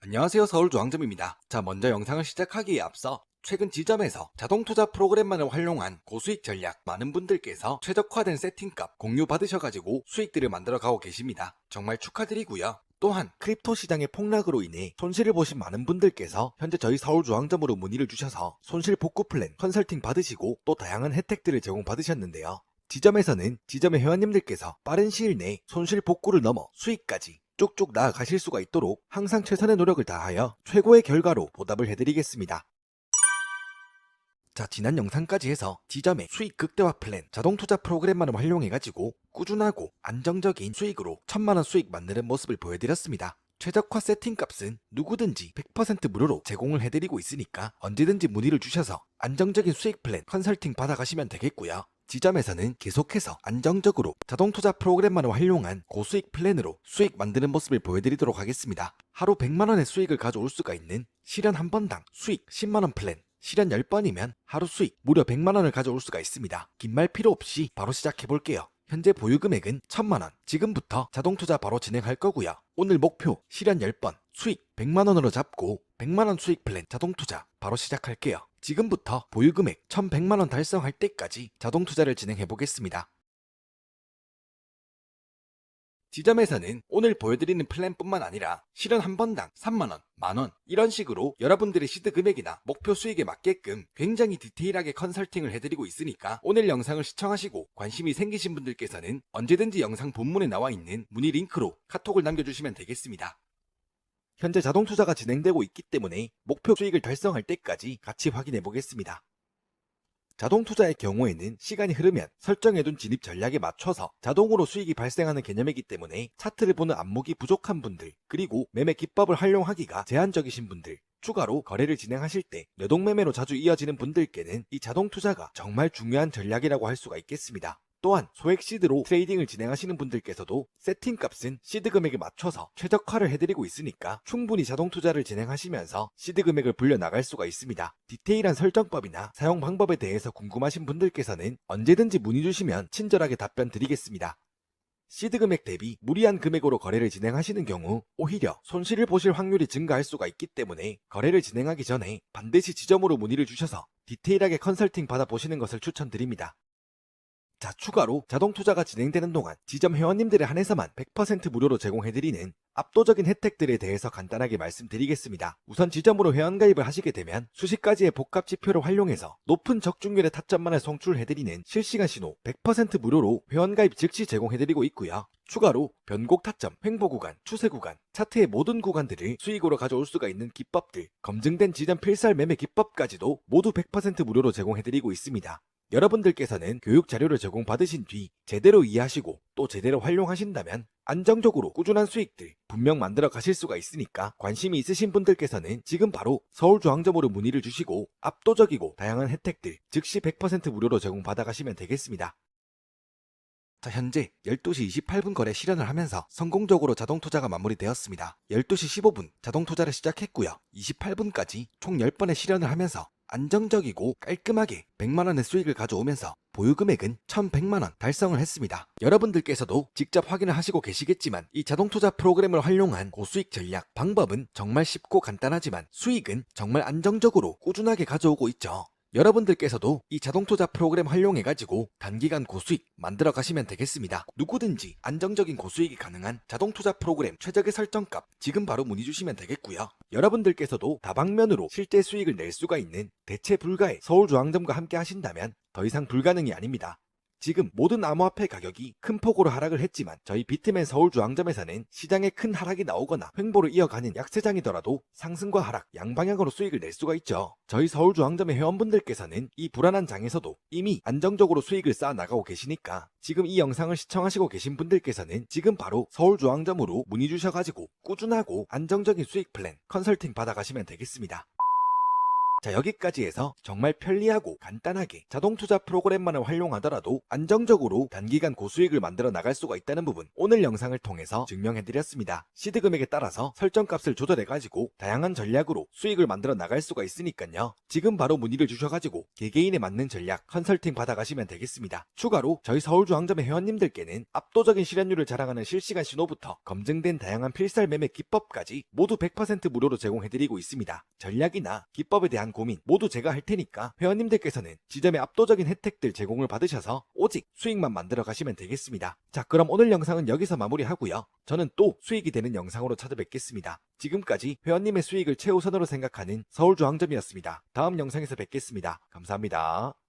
안녕하세요 서울중앙점입니다. 자 먼저 영상을 시작하기에 앞서 최근 지점에서 자동 투자 프로그램만을 활용한 고수익 전략 많은 분들께서 최적화된 세팅값 공유 받으셔가지고 수익들을 만들어 가고 계십니다. 정말 축하드리고요. 또한 크립토 시장의 폭락으로 인해 손실을 보신 많은 분들께서 현재 저희 서울중앙점으로 문의를 주셔서 손실 복구 플랜 컨설팅 받으시고 또 다양한 혜택들을 제공받으셨는데요. 지점에서는 지점의 회원님들께서 빠른 시일 내에 손실 복구를 넘어 수익까지 쭉쭉 나아가실 수가 있도록 항상 최선의 노력을 다하여 최고의 결과로 보답을 해드리겠습니다. 자, 지난 영상까지 해서 지점의 수익 극대화 플랜 자동 투자 프로그램만을 활용해가지고 꾸준하고 안정적인 수익으로 천만원 수익 만드는 모습을 보여드렸습니다. 최적화 세팅 값은 누구든지 100% 무료로 제공을 해드리고 있으니까 언제든지 문의를 주셔서 안정적인 수익 플랜 컨설팅 받아가시면 되겠고요. 지점에서는 계속해서 안정적으로 자동 투자 프로그램만을 활용한 고수익 플랜으로 수익 만드는 모습을 보여드리도록 하겠습니다. 하루 100만원의 수익을 가져올 수가 있는 실현 한 번당 수익 10만원 플랜 실현 10번이면 하루 수익 무려 100만원을 가져올 수가 있습니다. 긴 말 필요 없이 바로 시작해 볼게요. 현재 보유 금액은 1000만원. 지금부터 자동 투자 바로 진행할 거고요. 오늘 목표 실현 10번 수익 100만원으로 잡고 100만원 수익 플랜 자동 투자 바로 시작할게요. 지금부터 보유 금액 1100만원 달성할 때까지 자동 투자를 진행해 보겠습니다. 지점에서는 오늘 보여드리는 플랜뿐만 아니라 실현 한 번당 3만원, 만원 이런 식으로 여러분들의 시드 금액이나 목표 수익에 맞게끔 굉장히 디테일하게 컨설팅을 해드리고 있으니까 오늘 영상을 시청하시고 관심이 생기신 분들께서는 언제든지 영상 본문에 나와 있는 문의 링크로 카톡을 남겨주시면 되겠습니다. 현재 자동 투자가 진행되고 있기 때문에 목표 수익을 달성할 때까지 같이 확인해 보겠습니다. 자동 투자의 경우에는 시간이 흐르면 설정해둔 진입 전략에 맞춰서 자동으로 수익이 발생하는 개념이기 때문에 차트를 보는 안목이 부족한 분들, 그리고 매매 기법을 활용하기가 제한적이신 분들, 추가로 거래를 진행하실 때 뇌동매매로 자주 이어지는 분들께는 이 자동 투자가 정말 중요한 전략이라고 할 수가 있겠습니다. 또한 소액 시드로 트레이딩을 진행하시는 분들께서도 세팅 값은 시드 금액에 맞춰서 최적화를 해드리고 있으니까 충분히 자동 투자를 진행하시면서 시드 금액을 불려 나갈 수가 있습니다. 디테일한 설정법이나 사용 방법에 대해서 궁금하신 분들께서는 언제든지 문의 주시면 친절하게 답변 드리겠습니다. 시드 금액 대비 무리한 금액으로 거래를 진행하시는 경우 오히려 손실을 보실 확률이 증가할 수가 있기 때문에 거래를 진행하기 전에 반드시 지점으로 문의를 주셔서 디테일하게 컨설팅 받아보시는 것을 추천드립니다. 자, 추가로 자동 투자가 진행되는 동안 지점 회원님들에 한해서만 100% 무료로 제공해드리는 압도적인 혜택들에 대해서 간단하게 말씀드리겠습니다. 우선 지점으로 회원가입을 하시게 되면 수십 가지의 복합 지표를 활용해서 높은 적중률의 타점만을 송출해드리는 실시간 신호 100% 무료로 회원가입 즉시 제공해드리고 있고요. 추가로 변곡 타점, 횡보 구간, 추세 구간, 차트의 모든 구간들을 수익으로 가져올 수가 있는 기법들, 검증된 지점 필살 매매 기법까지도 모두 100% 무료로 제공해드리고 있습니다. 여러분들께서는 교육 자료를 제공받으신 뒤 제대로 이해하시고 또 제대로 활용하신다면 안정적으로 꾸준한 수익들 분명 만들어 가실 수가 있으니까 관심이 있으신 분들께서는 지금 바로 서울중앙점으로 문의를 주시고 압도적이고 다양한 혜택들 즉시 100% 무료로 제공받아 가시면 되겠습니다. 자, 현재 12시 28분 거래 실현을 하면서 성공적으로 자동 투자가 마무리되었습니다. 12시 15분 자동 투자를 시작했고요. 28분까지 총 10번의 실현을 하면서 안정적이고 깔끔하게 100만원의 수익을 가져오면서 보유 금액은 1100만원 달성을 했습니다. 여러분들께서도 직접 확인을 하시고 계시겠지만 이 자동 투자 프로그램을 활용한 고수익 전략 방법은 정말 쉽고 간단하지만 수익은 정말 안정적으로 꾸준하게 가져오고 있죠. 여러분들께서도 이 자동 투자 프로그램 활용해가지고 단기간 고수익 만들어 가시면 되겠습니다. 누구든지 안정적인 고수익이 가능한 자동 투자 프로그램 최적의 설정값 지금 바로 문의 주시면 되겠고요. 여러분들께서도 다방면으로 실제 수익을 낼 수가 있는 대체 불가의 서울중앙점과 함께 하신다면 더 이상 불가능이 아닙니다. 지금 모든 암호화폐 가격이 큰 폭으로 하락을 했지만 저희 비트맨 서울중앙점에서는 시장에 큰 하락이 나오거나 횡보를 이어가는 약세장이더라도 상승과 하락 양방향으로 수익을 낼 수가 있죠. 저희 서울중앙점의 회원분들께서는 이 불안한 장에서도 이미 안정적으로 수익을 쌓아 나가고 계시니까 지금 이 영상을 시청하시고 계신 분들께서는 지금 바로 서울중앙점으로 문의 주셔가지고 꾸준하고 안정적인 수익 플랜 컨설팅 받아가시면 되겠습니다. 자, 여기까지 해서 정말 편리하고 간단하게 자동 투자 프로그램만을 활용하더라도 안정적으로 단기간 고수익을 만들어 나갈 수가 있다는 부분 오늘 영상을 통해서 증명해드렸습니다. 시드 금액에 따라서 설정값을 조절해가지고 다양한 전략으로 수익을 만들어 나갈 수가 있으니까요. 지금 바로 문의를 주셔가지고 개개인에 맞는 전략 컨설팅 받아가시면 되겠습니다. 추가로 저희 서울중앙점의 회원님들께는 압도적인 실현율을 자랑하는 실시간 신호부터 검증된 다양한 필살 매매 기법까지 모두 100% 무료로 제공해드리고 있습니다. 전략이나 기법에 대한 고민 모두 제가 할 테니까 회원님들께서는 지점의 압도적인 혜택들 제공을 받으셔서 오직 수익만 만들어 가시면 되겠습니다. 자, 그럼 오늘 영상은 여기서 마무리하고요. 저는 또 수익이 되는 영상으로 찾아뵙겠습니다. 지금까지 회원님의 수익을 최우선으로 생각하는 서울중앙점이었습니다. 다음 영상에서 뵙겠습니다. 감사합니다.